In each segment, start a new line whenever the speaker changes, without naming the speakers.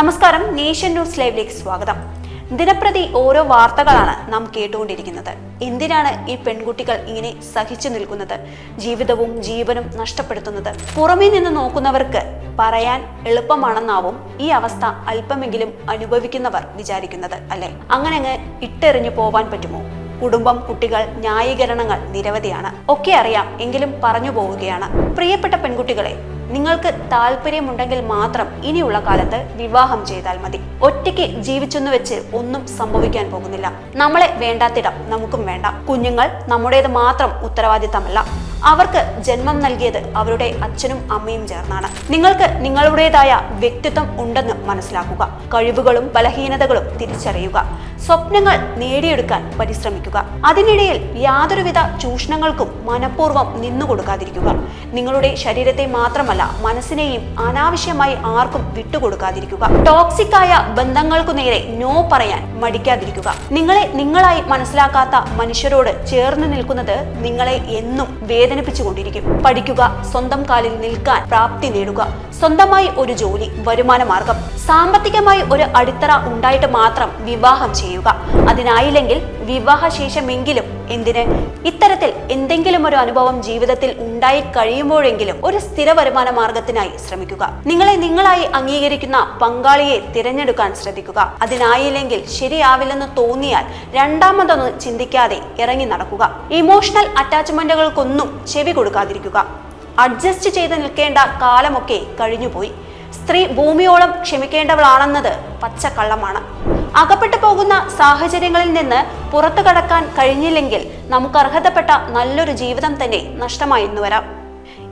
നമസ്കാരം nation news ലൈവിലേക്ക് സ്വാഗതം. ദിനപ്രതി ഓരോ വാർത്തകളാണ് നാം കേട്ടുകൊണ്ടിരിക്കുന്നത്. എന്തിനാണ് ഈ പെൺകുട്ടികൾ ഇങ്ങനെ സഹിച്ചു നിൽക്കുന്നത്? ജീവിതവും ജീവനും നഷ്ടപ്പെടുത്തുന്നത്. പുറമേ നിന്ന് നോക്കുന്നവർക്ക് പറയാൻ എളുപ്പമാണെന്നാവും ഈ അവസ്ഥ അല്പമെങ്കിലും അനുഭവിക്കുന്നവർ വിചാരിക്കുന്നത് അല്ലെ? അങ്ങനെ അങ്ങ് ഇട്ടെറിഞ്ഞു പോവാൻ പറ്റുമോ? കുടുംബം കുട്ടികൾ ന്യായീകരണങ്ങൾ നിരവധിയാണ്. ഒക്കെ അറിയാം എങ്കിലും പറഞ്ഞു പോവുകയാണ്. പ്രിയപ്പെട്ട പെൺകുട്ടികളെ നിങ്ങൾക്ക് താല്പര്യമുണ്ടെങ്കിൽ മാത്രം ഇനിയുള്ള കാലത്ത് വിവാഹം ചെയ്താൽ മതി. ഒറ്റയ്ക്ക് ജീവിച്ചെന്ന് വെച്ച് ഒന്നും സംഭവിക്കാൻ പോകുന്നില്ല. നമ്മളെ വേണ്ടാത്തിടം നമുക്കും വേണ്ട. കുഞ്ഞുങ്ങൾ നമ്മുടേത് മാത്രം ഉത്തരവാദിത്തമല്ല. അവർക്ക് ജന്മം നൽകിയത് അവരുടെ അച്ഛനും അമ്മയും ചേർന്നാണ്. നിങ്ങൾക്ക് നിങ്ങളുടേതായ വ്യക്തിത്വം ഉണ്ടെന്ന് മനസ്സിലാക്കുക. കഴിവുകളും ബലഹീനതകളും തിരിച്ചറിയുക. സ്വപ്നങ്ങൾ നേടിയെടുക്കാൻ പരിശ്രമിക്കുക. അതിനിടയിൽ യാതൊരുവിധ ചൂഷണങ്ങൾക്കും മനഃപൂർവം നിന്നുകൊടുക്കാതിരിക്കുക നിങ്ങളുടെ ശരീരത്തെ മാത്രമല്ല മനസ്സിനെയും അനാവശ്യമായി ആർക്കും വിട്ടുകൊടുക്കാതിരിക്കുക ടോക്സിക് ആയ ബന്ധങ്ങൾക്കു നേരെ നോ പറയാൻ മടിക്കാതിരിക്കുക. നിങ്ങളെ നിങ്ങളായി മനസ്സിലാക്കാത്ത മനുഷ്യരോട് ചേർന്ന് നിൽക്കുന്നത് നിങ്ങളെ എന്നും വേദനിപ്പിച്ചുകൊണ്ടിരിക്കും. പഠിക്കുക സ്വന്തം കാലിൽ നിൽക്കാൻ പ്രാപ്തി നേടുക. സ്വന്തമായി ഒരു ജോലി വരുമാന മാർഗം സാമ്പത്തികമായി ഒരു അടിത്തറ ഉണ്ടായിട്ട് മാത്രം വിവാഹം ചെയ്യുക. അതിനായില്ലെങ്കിൽ വിവാഹശേഷമെങ്കിലും എന്തിന്? ഇത്തരത്തിൽ എന്തെങ്കിലും ഒരു അനുഭവം ജീവിതത്തിൽ ഉണ്ടായി കഴിയുമ്പോഴെങ്കിലും ഒരു സ്ഥിര വരുമാന മാർഗത്തിനായി ശ്രമിക്കുക. നിങ്ങളെ നിങ്ങളായി അംഗീകരിക്കുന്ന പങ്കാളിയെ തിരഞ്ഞെടുക്കാൻ ശ്രദ്ധിക്കുക. അതിനായില്ലെങ്കിൽ ശരിയാവില്ലെന്ന് തോന്നിയാൽ രണ്ടാമതൊന്ന് ചിന്തിക്കാതെ ഇറങ്ങി നടക്കുക. ഇമോഷണൽ അറ്റാച്ച്മെന്റുകൾക്കൊന്നും ചെവി കൊടുക്കാതിരിക്കുക. അഡ്ജസ്റ്റ് ചെയ്ത് നിൽക്കേണ്ട കാലമൊക്കെ കഴിഞ്ഞുപോയി. സ്ത്രീ ഭൂമിയോളം ക്ഷമിക്കേണ്ടവളാണെന്നത് പച്ചക്കള്ളമാണ്. അകപ്പെട്ടു പോകുന്ന സാഹചര്യങ്ങളിൽ നിന്ന് പുറത്തു കടക്കാൻ കഴിഞ്ഞില്ലെങ്കിൽ നമുക്ക് അർഹതപ്പെട്ട നല്ലൊരു ജീവിതം തന്നെ നഷ്ടമായിരുന്നു വരാം.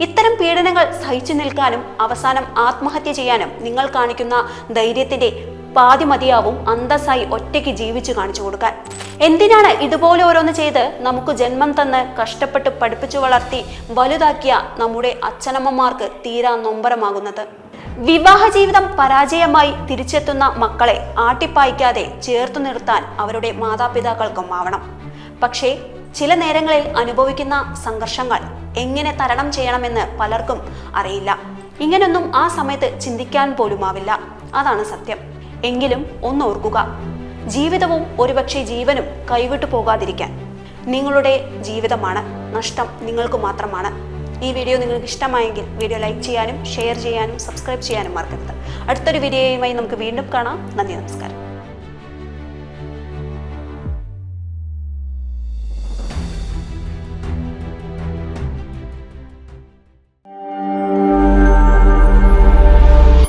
ഇത്തരം പീഡനങ്ങൾ സഹിച്ചു നിൽക്കാനും അവസാനം ആത്മഹത്യ ചെയ്യാനും നിങ്ങൾ കാണിക്കുന്ന ധൈര്യത്തിന്റെ പാതി മതിയാവും അന്തസ്സായി ഒറ്റയ്ക്ക് ജീവിച്ചു കാണിച്ചു കൊടുക്കാൻ. എന്തിനാണ് ഇതുപോലെ ഓരോന്ന് ചെയ്ത് നമുക്ക് ജന്മം തന്ന് കഷ്ടപ്പെട്ട് പഠിപ്പിച്ചു വളർത്തി വലുതാക്കിയ നമ്മുടെ അച്ഛനമ്മമാർക്ക് തീരാ നൊമ്പരമാകുന്നത്? വിവാഹ ജീവിതം പരാജയമായി തിരിച്ചെത്തുന്ന മക്കളെ ആട്ടിപ്പായിക്കാതെ ചേർത്തു നിർത്താൻ അവരുടെ മാതാപിതാക്കൾക്കും ആവണം. പക്ഷേ ചില നേരങ്ങളിൽ അനുഭവിക്കുന്ന സംഘർഷങ്ങൾ എങ്ങനെ തരണം ചെയ്യണമെന്ന് പലർക്കും അറിയില്ല. ഇങ്ങനൊന്നും ആ സമയത്ത് ചിന്തിക്കാൻ പോലുമാവില്ല. അതാണ് സത്യം. എങ്കിലും ഒന്ന് ഓർക്കുക. ജീവിതവും ഒരുപക്ഷെ ജീവനും കൈവിട്ടു പോകാതിരിക്കാൻ നിങ്ങളുടെ ജീവിതമാണ്. നഷ്ടം നിങ്ങൾക്ക് മാത്രമാണ്. ഈ വീഡിയോ നിങ്ങൾക്ക് ഇഷ്ടമായെങ്കിൽ വീഡിയോ ലൈക്ക് ചെയ്യാനും ഷെയർ ചെയ്യാനും സബ്സ്ക്രൈബ് ചെയ്യാനും മറക്കരുത്. അടുത്തൊരു വീഡിയോയുമായി നമുക്ക് വീണ്ടും കാണാം. നന്ദി നമസ്കാരം.